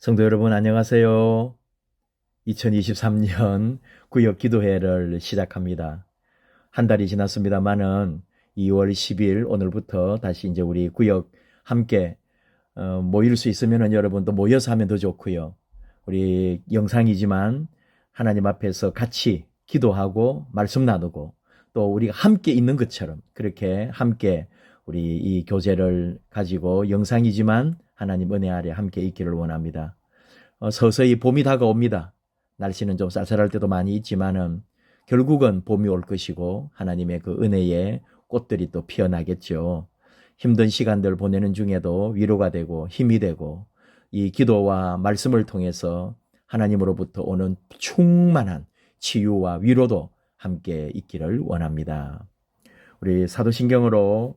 성도 여러분 안녕하세요. 2023년 구역 기도회를 시작합니다. 한 달이 지났습니다만은 2월 10일 오늘부터 다시 이제 우리 구역 함께 어, 모일 수 있으면은 여러분도 모여서 하면 더 좋고요. 우리 영상이지만 하나님 앞에서 같이 기도하고 말씀 나누고 또 우리가 함께 있는 것처럼 그렇게 함께 우리 이 교제를 가지고 영상이지만 하나님 은혜 아래 함께 있기를 원합니다. 어, 서서히 봄이 다가옵니다. 날씨는 좀 쌀쌀할 때도 많이 있지만은 결국은 봄이 올 것이고 하나님의 그 은혜의 꽃들이 또 피어나겠죠. 힘든 시간들 보내는 중에도 위로가 되고 힘이 되고 이 기도와 말씀을 통해서 하나님으로부터 오는 충만한 치유와 위로도 함께 있기를 원합니다. 우리 사도신경으로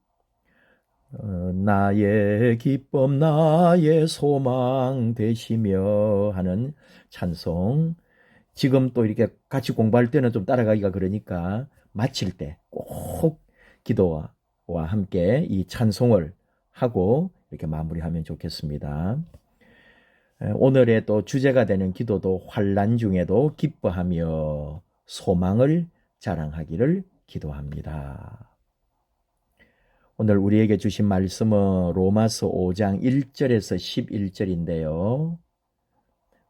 나의 기쁨 나의 소망 되시며 하는 찬송 지금 또 이렇게 같이 공부할 때는 좀 따라가기가 그러니까 마칠 때 꼭 기도와 함께 이 찬송을 하고 이렇게 마무리하면 좋겠습니다. 오늘의 또 주제가 되는 기도도 환란 중에도 기뻐하며 소망을 자랑하기를 기도합니다. 오늘 우리에게 주신 말씀은 로마서 5장 1절에서 11절인데요.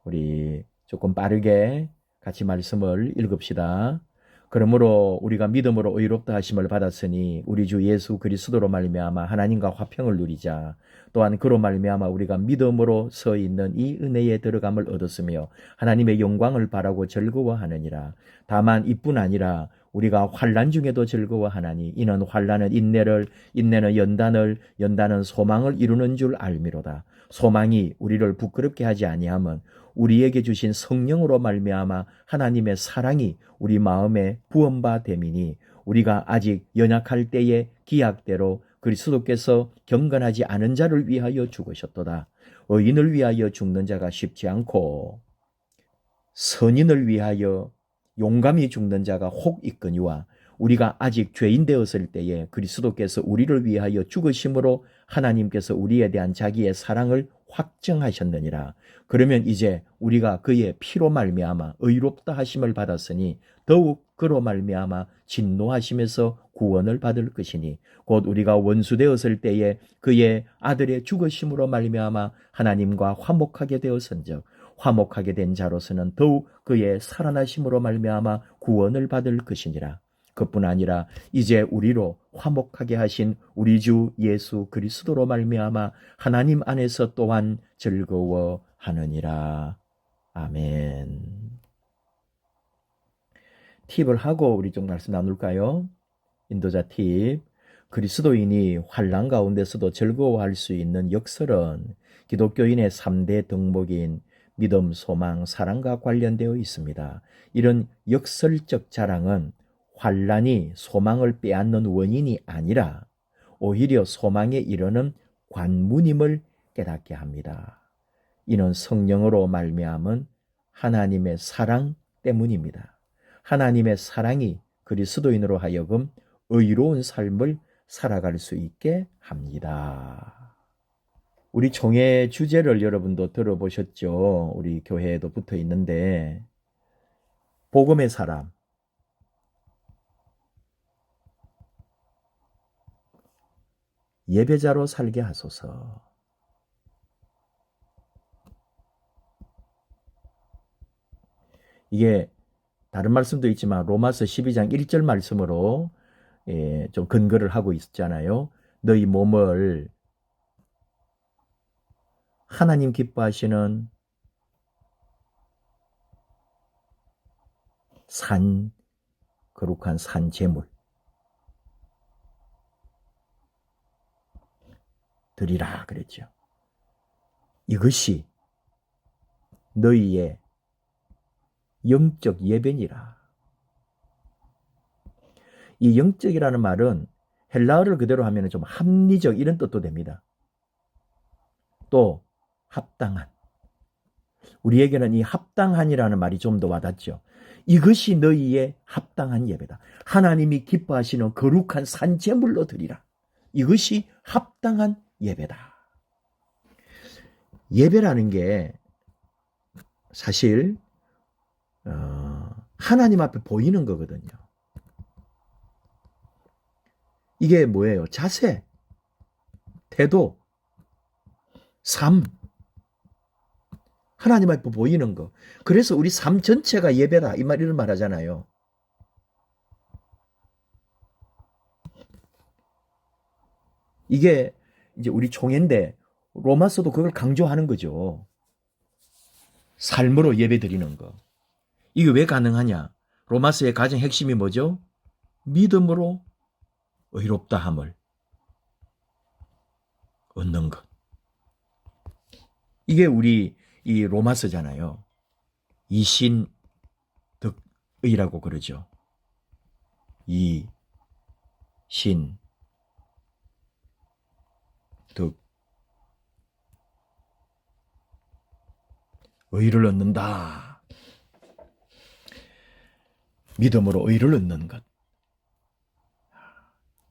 우리 조금 빠르게 같이 말씀을 읽읍시다. 그러므로 우리가 믿음으로 의롭다 하심을 받았으니 우리 주 예수 그리스도로 말미암아 하나님과 화평을 누리자. 또한 그로 말미암아 우리가 믿음으로 서 있는 이 은혜에 들어감을 얻었으며 하나님의 영광을 바라고 즐거워하느니라. 다만 이뿐 아니라 우리가 환란 중에도 즐거워하나니 이는 환란은 인내를 인내는 연단을 연단은 소망을 이루는 줄 알미로다. 소망이 우리를 부끄럽게 하지 아니함은 우리에게 주신 성령으로 말미암아 하나님의 사랑이 우리 마음에 부엄바 되미니 우리가 아직 연약할 때에 기약대로 그리스도께서 경건하지 않은 자를 위하여 죽으셨도다. 의인을 위하여 죽는 자가 쉽지 않고 선인을 위하여 용감히 죽는 자가 혹 있거니와 우리가 아직 죄인 되었을 때에 그리스도께서 우리를 위하여 죽으심으로 하나님께서 우리에 대한 자기의 사랑을 확정하셨느니라. 그러면 이제 우리가 그의 피로 말미암아 의롭다 하심을 받았으니 더욱 그로 말미암아 진노하심에서 구원을 받을 것이니 곧 우리가 원수 되었을 때에 그의 아들의 죽으심으로 말미암아 하나님과 화목하게 되었은즉 화목하게 된 자로서는 더욱 그의 살아나심으로 말미암아 구원을 받을 것이니라. 그뿐 아니라 이제 우리로 화목하게 하신 우리 주 예수 그리스도로 말미암아 하나님 안에서 또한 즐거워하느니라. 아멘. 팁을 하고 우리 좀 말씀 나눌까요? 인도자 팁. 그리스도인이 환란 가운데서도 즐거워할 수 있는 역설은 기독교인의 3대 덕목인 믿음, 소망, 사랑과 관련되어 있습니다. 이런 역설적 자랑은 환란이 소망을 빼앗는 원인이 아니라 오히려 소망에 이르는 관문임을 깨닫게 합니다. 이는 성령으로 말미암은 하나님의 사랑 때문입니다. 하나님의 사랑이 그리스도인으로 하여금 의로운 삶을 살아갈 수 있게 합니다. 우리 종의 주제를 여러분도 들어보셨죠? 우리 교회에도 붙어 있는데 복음의 사람 예배자로 살게 하소서. 이게 다른 말씀도 있지만 로마서 12장 1절 말씀으로 예, 좀 근거를 하고 있잖아요. 너희 몸을 하나님 기뻐하시는 산, 거룩한 산 제물 드리라 그랬죠. 이것이 너희의 영적 예배니라. 이 영적이라는 말은 헬라어를 그대로 하면 좀 합리적 이런 뜻도 됩니다. 또 합당한. 우리에게는 이 합당한이라는 말이 좀 더 와닿죠. 이것이 너희의 합당한 예배다. 하나님이 기뻐하시는 거룩한 산재물로 드리라. 이것이 합당한 예배다. 예배라는 게 사실 어, 하나님 앞에 보이는 거거든요. 이게 뭐예요? 자세, 태도, 삶. 하나님 앞에 보이는 거. 그래서 우리 삶 전체가 예배다. 이 말, 이런 말 하잖아요. 이게 이제 우리 총회인데 로마서도 그걸 강조하는 거죠. 삶으로 예배 드리는 거. 이게 왜 가능하냐? 로마서의 가장 핵심이 뭐죠? 믿음으로 의롭다 함을 얻는 것. 이게 우리 이 로마서잖아요. 이신득의라고 그러죠. 이신 득 의를 얻는다. 믿음으로 의를 얻는 것.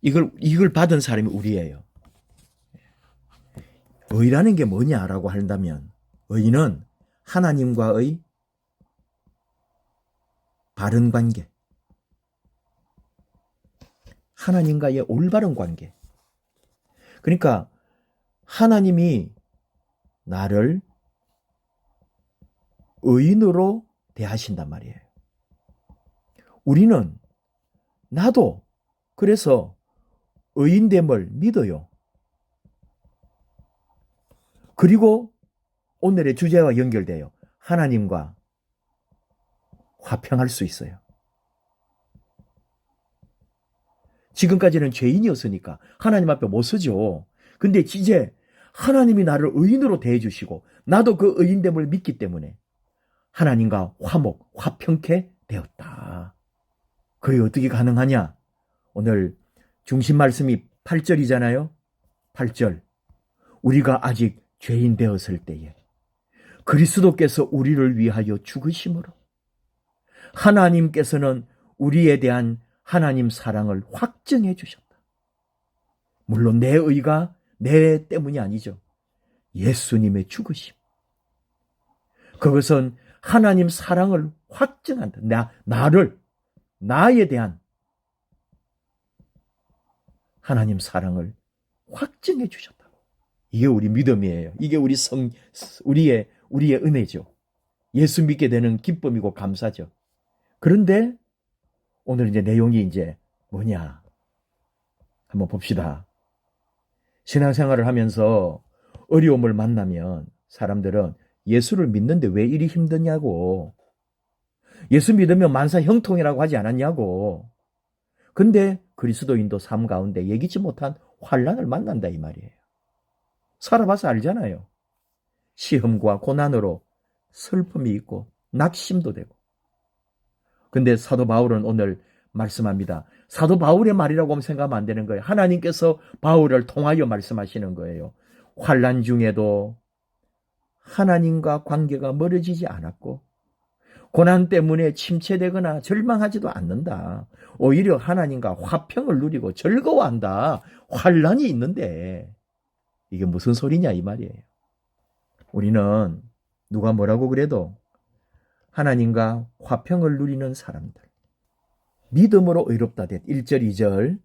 이걸 이걸 받은 사람이 우리예요. 의라는 게 뭐냐라고 한다면 의는 하나님과의 바른 관계, 하나님과의 올바른 관계. 그러니까 하나님이 나를 의인으로 대하신단 말이에요. 우리는 나도 그래서 의인됨을 믿어요. 그리고 오늘의 주제와 연결돼요. 하나님과 화평할 수 있어요. 지금까지는 죄인이었으니까 하나님 앞에 못 서죠. 근데 이제 하나님이 나를 의인으로 대해주시고 나도 그 의인됨을 믿기 때문에 하나님과 화목, 화평케 되었다. 그게 어떻게 가능하냐? 오늘 중심 말씀이 8절이잖아요. 8절. 우리가 아직 죄인 되었을 때에 그리스도께서 우리를 위하여 죽으심으로 하나님께서는 우리에 대한 하나님 사랑을 확증해 주셨다. 물론 내 의가 내 때문이 아니죠. 예수님의 죽으심. 그것은 하나님 사랑을 확증한다. 나, 나를, 나에 대한 하나님 사랑을 확증해 주셨다고. 이게 우리 믿음이에요. 이게 우리 성, 우리의, 우리의 은혜죠. 예수 믿게 되는 기쁨이고 감사죠. 그런데 오늘 이제 내용이 이제 뭐냐. 한번 봅시다. 신앙생활을 하면서 어려움을 만나면 사람들은 예수를 믿는데 왜 이리 힘드냐고. 예수 믿으면 만사 형통이라고 하지 않았냐고. 근데 그리스도인도 삶 가운데 예기치 못한 환란을 만난다 이 말이에요. 살아봐서 알잖아요. 시험과 고난으로 슬픔이 있고 낙심도 되고. 근데 사도 바울은 오늘 말씀합니다. 사도 바울의 말이라고 생각하면 안 되는 거예요. 하나님께서 바울을 통하여 말씀하시는 거예요. 환란 중에도 하나님과 관계가 멀어지지 않았고 고난 때문에 침체되거나 절망하지도 않는다. 오히려 하나님과 화평을 누리고 즐거워한다. 환란이 있는데 이게 무슨 소리냐 이 말이에요. 우리는 누가 뭐라고 그래도 하나님과 화평을 누리는 사람들. 믿음으로 의롭다 됐 1절 2절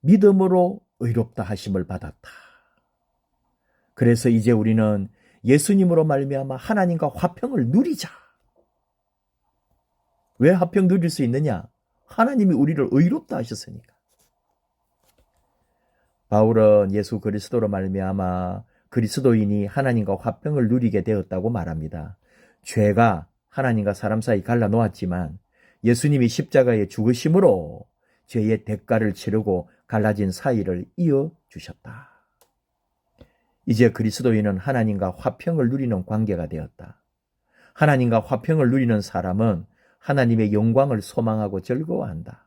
믿음으로 의롭다 하심을 받았다. 그래서 이제 우리는 예수님으로 말미암아 하나님과 화평을 누리자. 왜 화평 누릴 수 있느냐? 하나님이 우리를 의롭다 하셨으니까. 바울은 예수 그리스도로 말미암아 그리스도인이 하나님과 화평을 누리게 되었다고 말합니다. 죄가 하나님과 사람 사이 갈라 놓았지만 예수님이 십자가에 죽으심으로 죄의 대가를 치르고 갈라진 사이를 이어 주셨다. 이제 그리스도인은 하나님과 화평을 누리는 관계가 되었다. 하나님과 화평을 누리는 사람은 하나님의 영광을 소망하고 즐거워한다.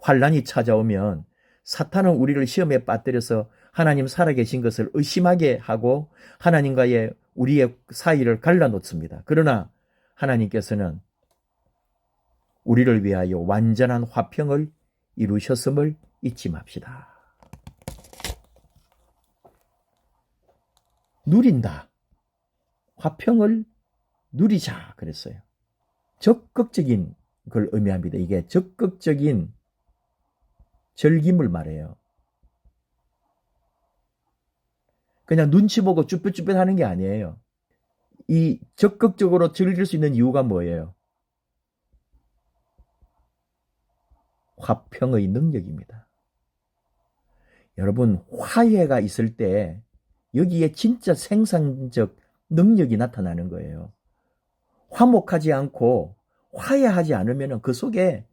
환란이 찾아오면 사탄은 우리를 시험에 빠뜨려서 하나님 살아계신 것을 의심하게 하고 하나님과의 우리의 사이를 갈라놓습니다. 그러나 하나님께서는 우리를 위하여 완전한 화평을 이루셨음을 잊지 맙시다. 누린다. 화평을 누리자 그랬어요. 적극적인 걸 의미합니다. 이게 적극적인 즐김을 말해요. 그냥 눈치 보고 쭈뼛쭈뼛 하는 게 아니에요. 이 적극적으로 즐길 수 있는 이유가 뭐예요? 화평의 능력입니다. 여러분, 화해가 있을 때 여기에 진짜 생산적 능력이 나타나는 거예요. 화목하지 않고 화해하지 않으면 그 속에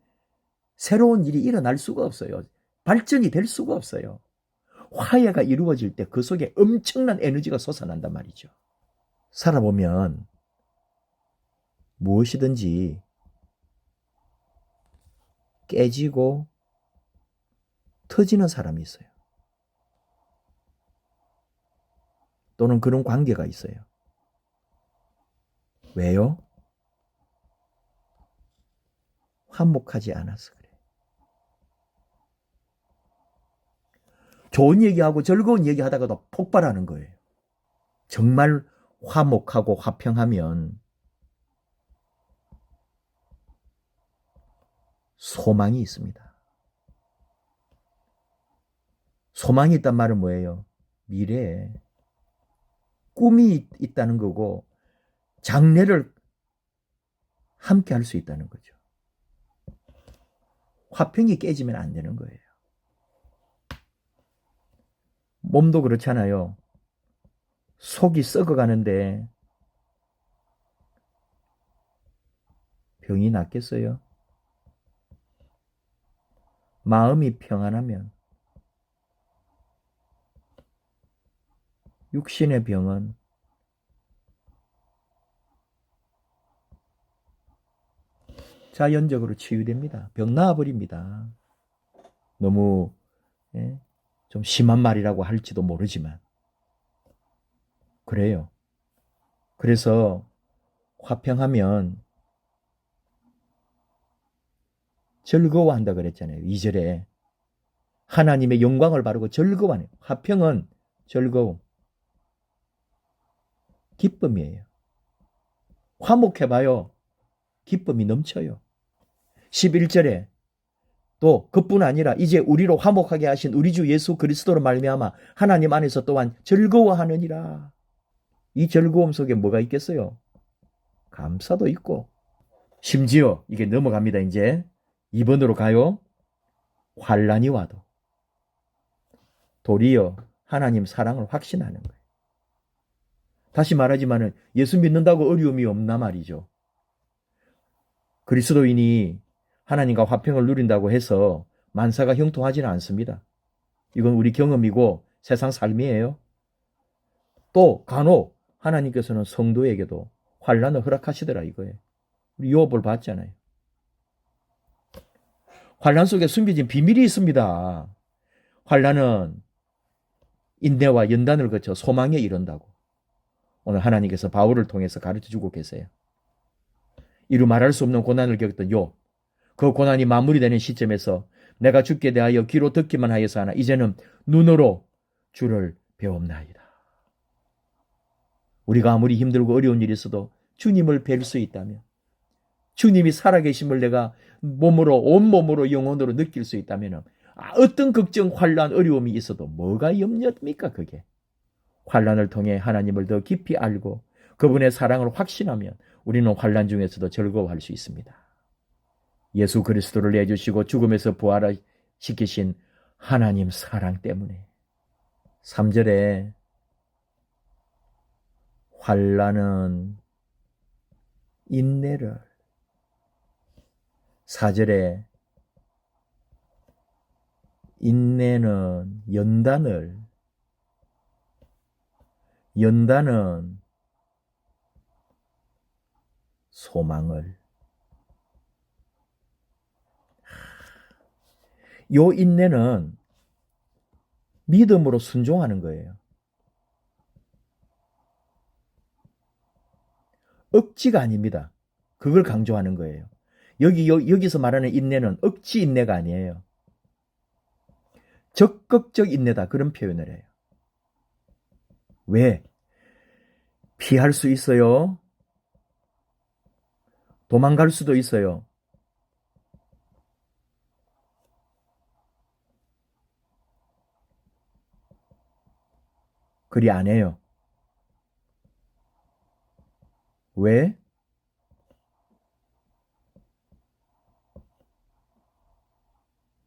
새로운 일이 일어날 수가 없어요. 발전이 될 수가 없어요. 화해가 이루어질 때 그 속에 엄청난 에너지가 솟아난단 말이죠. 살아보면 무엇이든지 깨지고 터지는 사람이 있어요. 또는 그런 관계가 있어요. 왜요? 화목하지 않아서 그래. 좋은 얘기하고 즐거운 얘기하다가도 폭발하는 거예요. 정말 화목하고 화평하면 소망이 있습니다. 소망이 있단 말은 뭐예요? 미래에 꿈이 있다는 거고 장래를 함께 할 수 있다는 거죠. 화평이 깨지면 안 되는 거예요. 몸도 그렇잖아요. 속이 썩어가는데 병이 낫겠어요? 마음이 평안하면 육신의 병은 자연적으로 치유됩니다. 병 나아버립니다. 너무 예, 좀 심한 말이라고 할지도 모르지만 그래요. 그래서 화평하면 즐거워한다 그랬잖아요. 2절에 하나님의 영광을 바르고 즐거워하는 화평은 즐거움 기쁨이에요. 화목해 봐요. 기쁨이 넘쳐요. 11절에 또 그뿐 아니라 이제 우리로 화목하게 하신 우리 주 예수 그리스도로 말미암아 하나님 안에서 또한 즐거워하느니라. 이 즐거움 속에 뭐가 있겠어요? 감사도 있고 심지어 이게 넘어갑니다. 이제 2번으로 가요. 환란이 와도 도리어 하나님 사랑을 확신하는 거예요. 다시 말하지만은 예수 믿는다고 어려움이 없나 말이죠. 그리스도인이 하나님과 화평을 누린다고 해서 만사가 형통하지는 않습니다. 이건 우리 경험이고 세상 삶이에요. 또 간혹 하나님께서는 성도에게도 환란을 허락하시더라 이거예요. 우리 요업을 봤잖아요. 환란 속에 숨겨진 비밀이 있습니다. 환란은 인내와 연단을 거쳐 소망에 이른다고. 오늘 하나님께서 바울을 통해서 가르쳐 주고 계세요. 이루 말할 수 없는 고난을 겪었던 요. 그 고난이 마무리되는 시점에서 내가 죽게 대하여 귀로 듣기만 하여서 하나 이제는 눈으로 주를 배웁나이다. 우리가 아무리 힘들고 어려운 일이 있어도 주님을 뵐 수 있다면 주님이 살아계심을 내가 몸으로 온몸으로 영혼으로 느낄 수 있다면 아, 어떤 걱정, 환란, 어려움이 있어도 뭐가 염려입니까 그게? 환란을 통해 하나님을 더 깊이 알고 그분의 사랑을 확신하면 우리는 환란 중에서도 즐거워할 수 있습니다. 예수 그리스도를 내주시고 죽음에서 부활시키신 하나님 사랑 때문에. 3절에 환란은 인내를. 4절에 인내는 연단을. 연단은 소망을 요 인내는 믿음으로 순종하는 거예요. 억지가 아닙니다. 그걸 강조하는 거예요. 여기 여, 여기서 말하는 인내는 억지 인내가 아니에요. 적극적 인내다 그런 표현을 해요. 왜? 피할 수 있어요. 도망갈 수도 있어요. 그리 안 해요. 왜?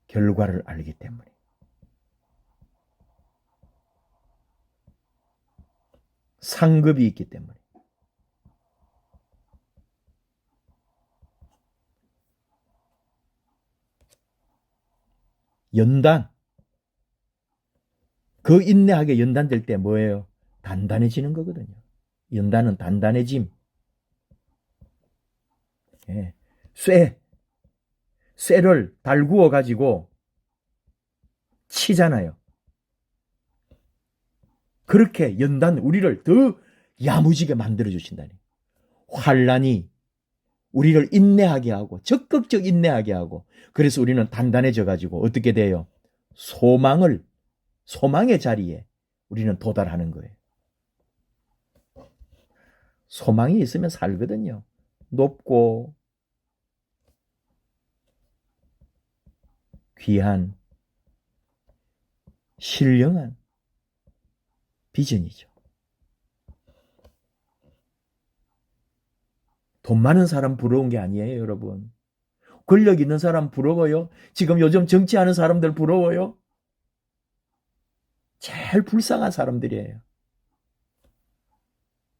결과를 알기 때문에. 상급이 있기 때문에. 연단. 그 인내하게 연단될 때 뭐예요? 단단해지는 거거든요. 연단은 단단해짐. 예. 쇠. 쇠를 달구어 가지고 치잖아요. 그렇게 연단 우리를 더 야무지게 만들어 주신다니. 환란이 우리를 인내하게 하고 적극적 인내하게 하고 그래서 우리는 단단해져 가지고 어떻게 돼요? 소망을 소망의 자리에 우리는 도달하는 거예요. 소망이 있으면 살거든요. 높고 귀한 신령한 비전이죠. 돈 많은 사람 부러운 게 아니에요, 여러분. 권력 있는 사람 부러워요? 지금 요즘 정치하는 사람들 부러워요? 제일 불쌍한 사람들이에요.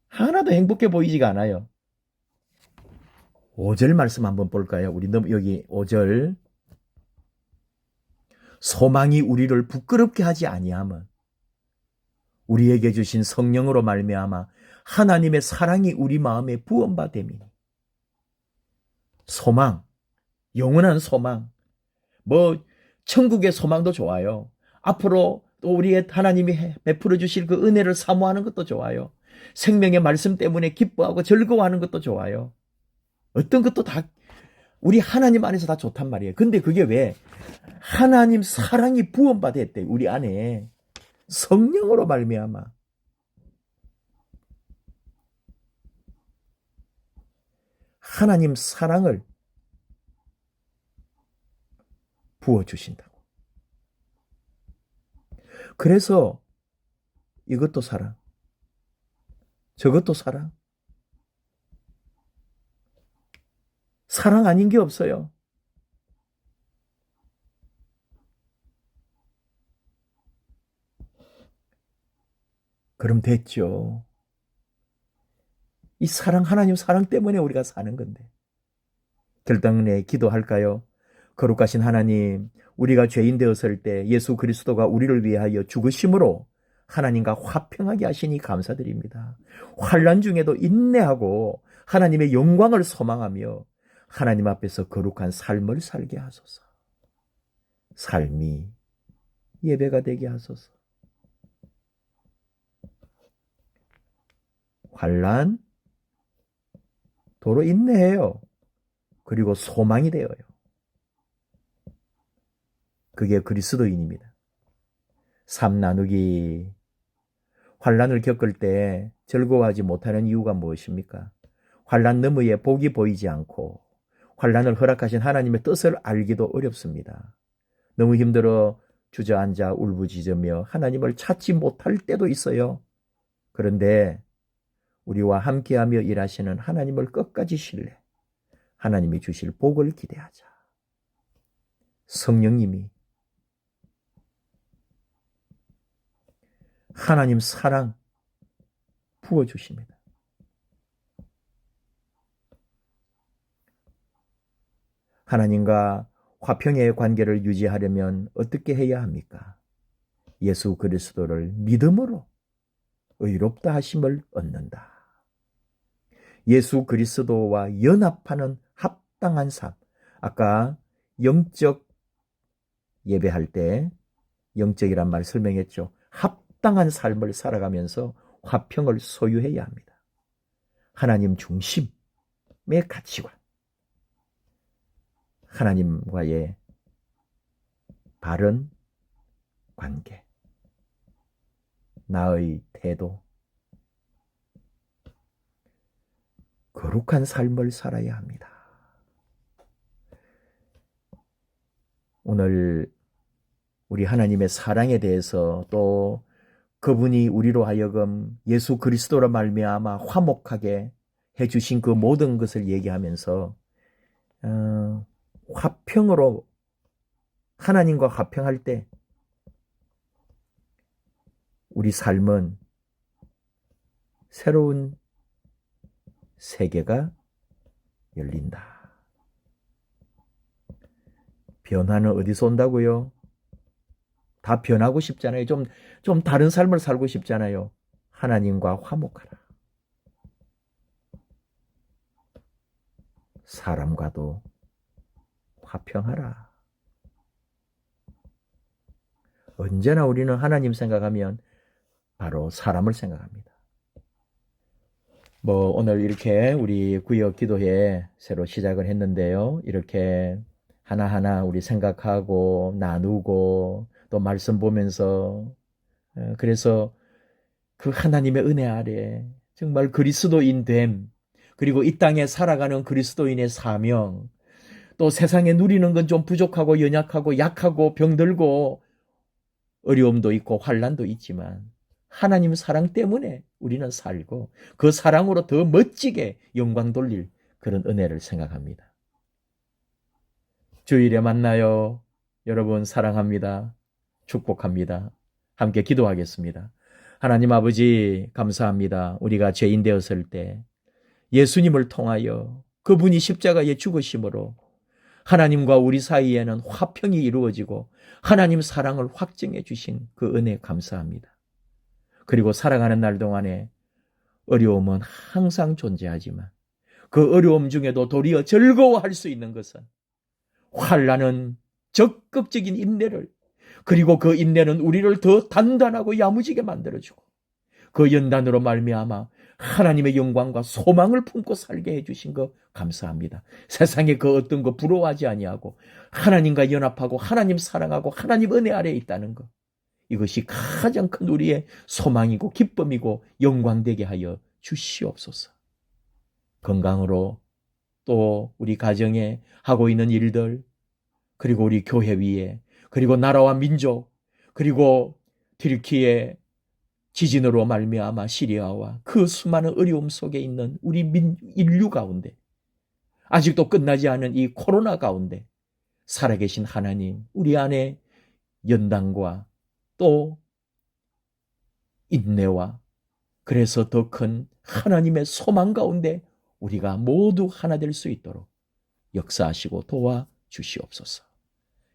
하나도 행복해 보이지가 않아요. 5절 말씀 한번 볼까요? 우리 너무 여기 5절. 소망이 우리를 부끄럽게 하지 아니함은 우리에게 주신 성령으로 말미암아 하나님의 사랑이 우리 마음에 부恩바 됨이니 소망 영원한 소망 뭐 천국의 소망도 좋아요 앞으로 또 우리의 하나님이 베풀어 주실 그 은혜를 사모하는 것도 좋아요. 생명의 말씀 때문에 기뻐하고 즐거워하는 것도 좋아요. 어떤 것도 다 우리 하나님 안에서 다 좋단 말이에요. 근데 그게 왜? 하나님 사랑이 부恩받았대 우리 안에. 성령으로 말미암아. 하나님 사랑을 부어 주신다고. 그래서 이것도 사랑, 저것도 사랑. 사랑 아닌 게 없어요. 그럼 됐죠. 이 사랑, 하나님 사랑 때문에 우리가 사는 건데. 결단에 기도할까요? 거룩하신 하나님, 우리가 죄인 되었을 때 예수 그리스도가 우리를 위하여 죽으심으로 하나님과 화평하게 하시니 감사드립니다. 환란 중에도 인내하고 하나님의 영광을 소망하며 하나님 앞에서 거룩한 삶을 살게 하소서. 삶이 예배가 되게 하소서. 환란 도로 인내해요. 그리고 소망이 되어요. 그게 그리스도인입니다. 삶 나누기 환란을 겪을 때 즐거워하지 못하는 이유가 무엇입니까? 환란 너머에 복이 보이지 않고 환란을 허락하신 하나님의 뜻을 알기도 어렵습니다. 너무 힘들어 주저앉아 울부짖으며 하나님을 찾지 못할 때도 있어요. 그런데 우리와 함께하며 일하시는 하나님을 끝까지 신뢰. 하나님이 주실 복을 기대하자. 성령님이 하나님 사랑 부어주십니다. 하나님과 화평의 관계를 유지하려면 어떻게 해야 합니까? 예수 그리스도를 믿음으로 의롭다 하심을 얻는다. 예수 그리스도와 연합하는 합당한 삶. 아까 영적 예배할 때 영적이란 말 설명했죠. 합 당한 삶을 살아가면서 화평을 소유해야 합니다. 하나님 중심의 가치관. 하나님과의 바른 관계. 나의 태도. 거룩한 삶을 살아야 합니다. 오늘 우리 하나님의 사랑에 대해서 또 그분이 우리로 하여금 예수 그리스도로 말미암아 화목하게 해 주신 그 모든 것을 얘기하면서 어, 화평으로 하나님과 화평할 때 우리 삶은 새로운 세계가 열린다. 변화는 어디서 온다고요? 다 변하고 싶잖아요. 좀, 좀 다른 삶을 살고 싶잖아요. 하나님과 화목하라. 사람과도 화평하라. 언제나 우리는 하나님 생각하면 바로 사람을 생각합니다. 뭐 오늘 이렇게 우리 구역 기도회 새로 시작을 했는데요. 이렇게 하나하나 우리 생각하고 나누고 또 말씀 보면서 어, 그래서 그 하나님의 은혜 아래 정말 그리스도인 됨 그리고 이 땅에 살아가는 그리스도인의 사명 또 세상에 누리는 건 좀 부족하고 연약하고 약하고 병들고 어려움도 있고 환란도 있지만 하나님 사랑 때문에 우리는 살고 그 사랑으로 더 멋지게 영광 돌릴 그런 은혜를 생각합니다. 주일에 만나요. 여러분 사랑합니다. 축복합니다. 함께 기도하겠습니다. 하나님 아버지 감사합니다. 우리가 죄인 되었을 때 예수님을 통하여 그분이 십자가에 죽으심으로 하나님과 우리 사이에는 화평이 이루어지고 하나님 사랑을 확증해 주신 그 은혜 감사합니다. 그리고 살아가는 날 동안에 어려움은 항상 존재하지만 그 어려움 중에도 도리어 즐거워할 수 있는 것은 환란은 적극적인 인내를 그리고 그 인내는 우리를 더 단단하고 야무지게 만들어주고 그 연단으로 말미암아 하나님의 영광과 소망을 품고 살게 해주신 거 감사합니다. 세상에 그 어떤 거 부러워하지 아니하고 하나님과 연합하고 하나님 사랑하고 하나님 은혜 아래에 있다는 거 이것이 가장 큰 우리의 소망이고 기쁨이고 영광되게 하여 주시옵소서. 건강으로 또 우리 가정에 하고 있는 일들, 그리고 우리 교회 위에, 그리고 나라와 민족, 그리고 튀르키의 지진으로 말미암아 시리아와 그 수많은 어려움 속에 있는 우리 민, 인류 가운데 아직도 끝나지 않은 이 코로나 가운데 살아계신 하나님 우리 안에 연단과 또 인내와 그래서 더 큰 하나님의 소망 가운데 우리가 모두 하나 될 수 있도록 역사하시고 도와 주시옵소서.